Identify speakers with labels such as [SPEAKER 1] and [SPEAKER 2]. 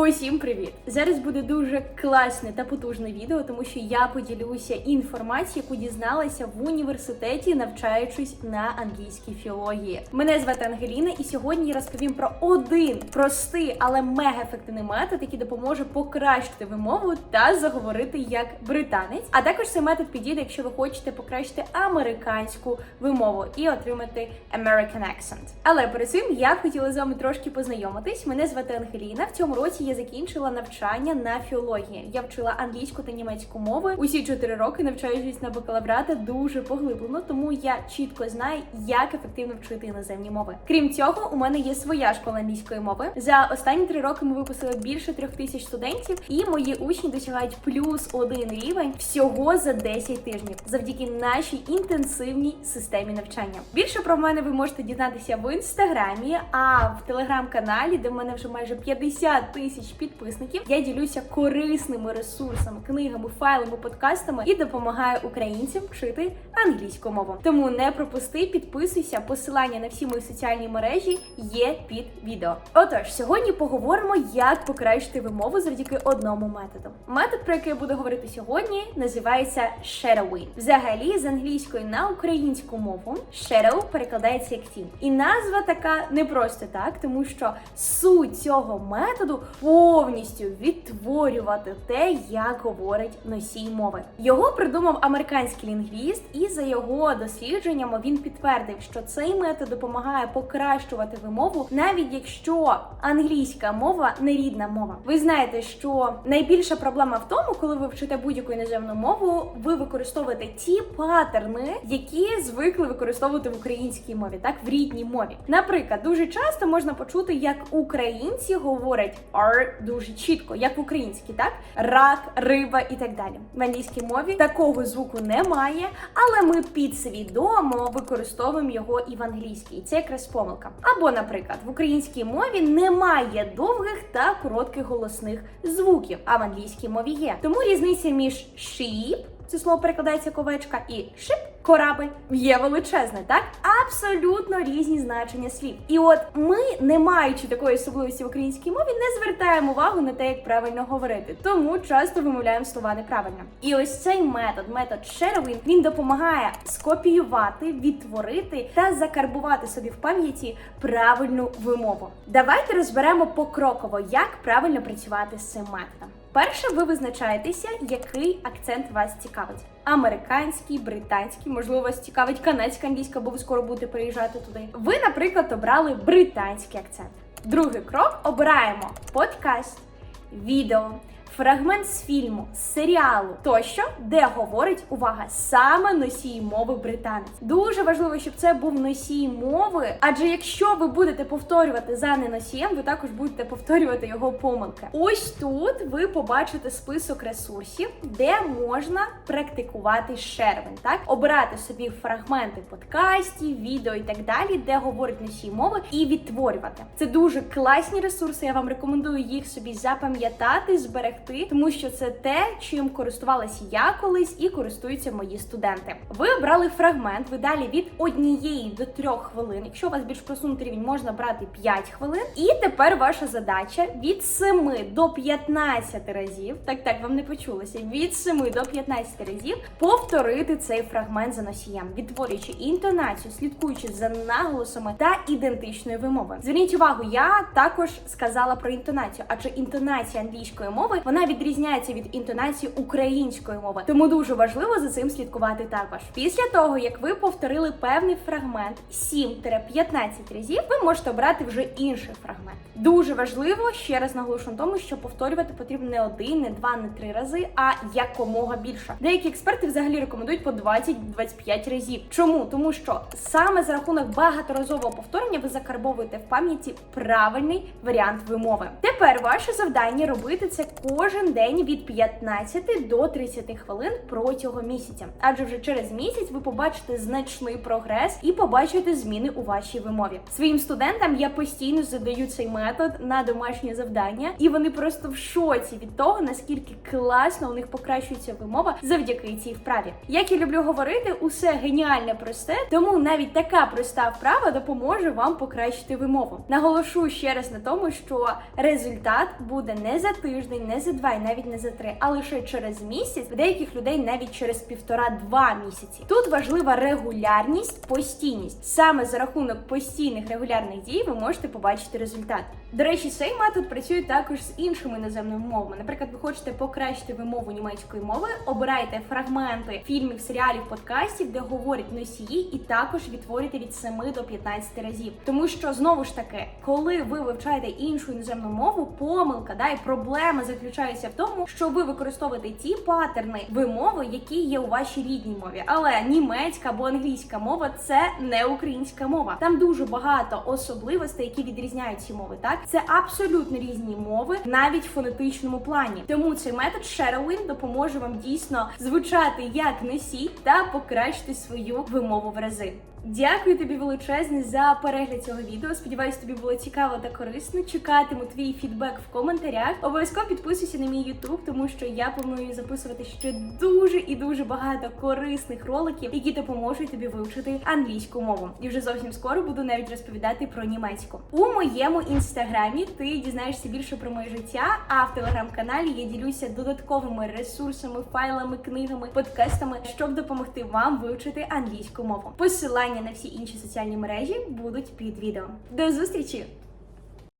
[SPEAKER 1] Усім привіт! Зараз буде дуже класне та потужне відео, тому що я поділюся інформацією, яку дізналася в університеті, навчаючись на англійській філології. Мене звати Ангеліна, і сьогодні я розповім про один простий, але мега ефективний метод, який допоможе покращити вимову та заговорити як британець. А також цей метод підійде, якщо ви хочете покращити американську вимову і отримати American accent. Але перед цим я хотіла з вами трошки познайомитись. Мене звати Ангеліна. В цьому році я закінчила навчання на філології. Я вчила англійську та німецьку мови. Усі чотири роки навчаючись на бакалаврата дуже поглиблено, тому я чітко знаю, як ефективно вчити іноземні мови. Крім цього, у мене є своя школа англійської мови. За останні три роки ми випустили більше трьох тисяч студентів, і мої учні досягають плюс один рівень всього за 10 тижнів, завдяки нашій інтенсивній системі навчання. Більше про мене ви можете дізнатися в інстаграмі, а в телеграм-каналі, де в мене вже майже 50 тисяч підписників, я ділюся корисними ресурсами, книгами, файлами, подкастами і допомагаю українцям вчити англійську мову. Тому не пропусти, підписуйся. Посилання на всі мої соціальні мережі є під відео. Отож, сьогодні поговоримо, як покращити вимову завдяки одному методу. Метод, про який я буду говорити сьогодні, називається shadowing. Взагалі, з англійської на українську мову shadow перекладається як тінь. І назва така не просто так, тому що суть цього методу повністю відтворювати те, як говорить носій мови. Його придумав американський лінгвіст, і за його дослідженнями він підтвердив, що цей метод допомагає покращувати вимову, навіть якщо англійська мова не рідна мова. Ви знаєте, що найбільша проблема в тому, коли ви вчите будь-яку іноземну мову, ви використовуєте ті паттерни, які звикли використовувати в українській мові, так в рідній мові. Наприклад, дуже часто можна почути, як українці говорять «are» дуже чітко, як в українській, так рак, риба і так далі. В англійській мові такого звуку немає, але ми підсвідомо використовуємо його і в англійській. І Це якраз помилка. Або, наприклад, в українській мові немає довгих та коротких голосних звуків, а в англійській мові є. Тому різниця між sheep, це слово перекладається як овечка, і шип корабель є величезне, так? Абсолютно різні значення слів. І от ми, не маючи такої особливості в українській мові, не звертаємо увагу на те, як правильно говорити. Тому часто вимовляємо слова неправильно. І ось цей метод, метод shadowing, він допомагає скопіювати, відтворити та закарбувати собі в пам'яті правильну вимову. Давайте розберемо покроково, як правильно працювати з цим методом. Перше, ви визначаєтеся, який акцент вас цікавить: американський, британський, можливо, вас цікавить канадська англійська, бо ви скоро будете переїжджати туди. Ви, наприклад, обрали британський акцент. Другий крок обираємо подкаст, відео. Фрагмент з фільму, з серіалу тощо, де говорить увага саме носій мови британець. Дуже важливо, щоб це був носій мови, адже якщо ви будете повторювати за неносієм, ви також будете повторювати його помилки. Ось тут ви побачите список ресурсів, де можна практикувати шервен, так обирати собі фрагменти подкастів, відео і так далі, де говорить носій мови, і відтворювати. Це дуже класні ресурси. Я вам рекомендую їх собі запам'ятати, зберегти тому що це те, чим користувалася я колись і користуються мої студенти. Ви обрали фрагмент, ви далі від однієї до трьох хвилин. Якщо у вас більш просунутий рівень, можна брати 5 хвилин. І тепер ваша задача від 7 до 15 разів. Так, так, вам не почулося. Від 7 до 15 разів повторити цей фрагмент за носієм, відтворюючи інтонацію, слідкуючи за наголосами та ідентичною вимовою. Зверніть увагу, я також сказала про інтонацію, адже інтонація англійської мови вона відрізняється від інтонації української мови. Тому дуже важливо за цим слідкувати також. Після того, як ви повторили певний фрагмент 7-15 разів, ви можете обрати вже інший фрагмент. Дуже важливо ще раз наголошу на тому, що повторювати потрібно не один, не два, не три рази, а якомога більше. Деякі експерти взагалі рекомендують по 20-25 разів. Чому? Тому що саме за рахунок багаторазового повторення ви закарбовуєте в пам'яті правильний варіант вимови. Тепер ваше завдання робити це кожен кожен день від 15 до 30 хвилин протягом місяця. Адже вже через місяць ви побачите значний прогрес і побачите зміни у вашій вимові. Своїм студентам я постійно задаю цей метод на домашнє завдання, і вони просто в шоці від того, наскільки класно у них покращується вимова завдяки цій вправі. Як я люблю говорити, усе геніальне просте, тому навіть така проста вправа допоможе вам покращити вимову. Наголошу ще раз на тому, що результат буде не за тиждень, не за два, і навіть не за три, а лише через місяць. В деяких людей навіть через півтора-два місяці. Тут важлива регулярність, постійність. Саме за рахунок постійних регулярних дій ви можете побачити результат. До речі, цей метод працює також з іншими іноземними мовами. Наприклад, ви хочете покращити вимову німецької мови, обирайте фрагменти фільмів, серіалів, подкастів, де говорять носії, і також відтворюйте від 7 до 15 разів. Тому що знову ж таки, коли ви вивчаєте іншу іноземну мову, помилка да і проблема заключається в тому, що ви використовуєте ті паттерни вимови, які є у вашій рідній мові. Але німецька або англійська мова це не українська мова. Там дуже багато особливостей, які відрізняють ці мови. Так це абсолютно різні мови, навіть в фонетичному плані. Тому цей метод Shadowing допоможе вам дійсно звучати як носій та покращити свою вимову в рази. Дякую тобі величезне за перегляд цього відео. Сподіваюсь, тобі було цікаво та корисно. Чекатиму твій фідбек в коментарях. Обов'язково підписуйся на мій YouTube, тому що я планую записувати ще дуже і дуже багато корисних роликів, які допоможуть тобі вивчити англійську мову. І вже зовсім скоро буду навіть розповідати про німецьку. У моєму інстаграмі ти дізнаєшся більше про моє життя. А в телеграм-каналі я ділюся додатковими ресурсами, файлами, книгами, подкастами, щоб допомогти вам вивчити англійську мову. Посилання на всі інші соціальні мережі будуть під відео. До зустрічі!